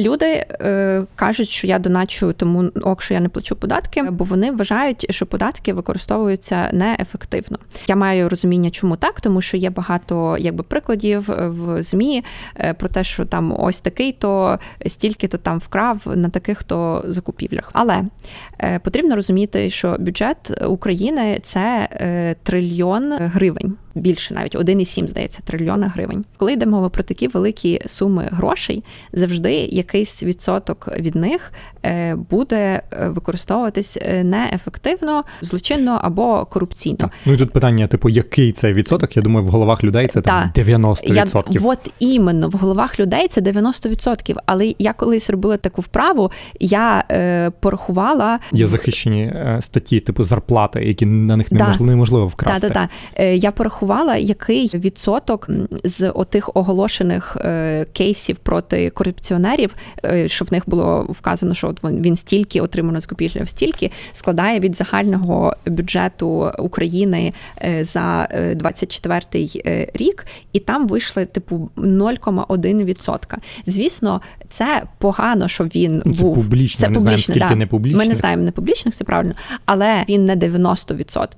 Люди е, кажуть, що я доначу тому ок, що я не плачу податки, бо вони вважають, що податки використовуються неефективно. Я маю розуміння, чому так, тому що є багато якби прикладів в змі е, про те, що там ось такий, то стільки то там вкрав на таких то закупівлях. Але е, потрібно розуміти, що бюджет України це е, трильйон гривень. Більше навіть 1,7, здається, трильйона гривень. Коли йде мова про такі великі суми грошей, завжди якийсь відсоток від них е, буде е, використовуватись е, неефективно, злочинно або корупційно. Так. Ну і тут питання, типу, який це відсоток? Я думаю, в головах людей це там Так. 90%. Я, от іменно в головах людей це 90%. Але я колись робила таку вправу, я е, порахувала Є захищені статті, типу зарплати, які на них неможливо, неможливо вкрасти. Та, та, та. Е, Я порахувала, який відсоток з отих оголошених е, кейсів проти корупціонерів, е, що в них було вказано, що от він, стільки отримано з купівлі, стільки складає від загального бюджету України е, за е, 24-й е, рік, і там вийшли типу 0,1%. Звісно, це погано, що він Ну, це був публічно, Це не знаємо, скільки да. не публічних. Ми не знаємо не публічних, це правильно, але він не 90%.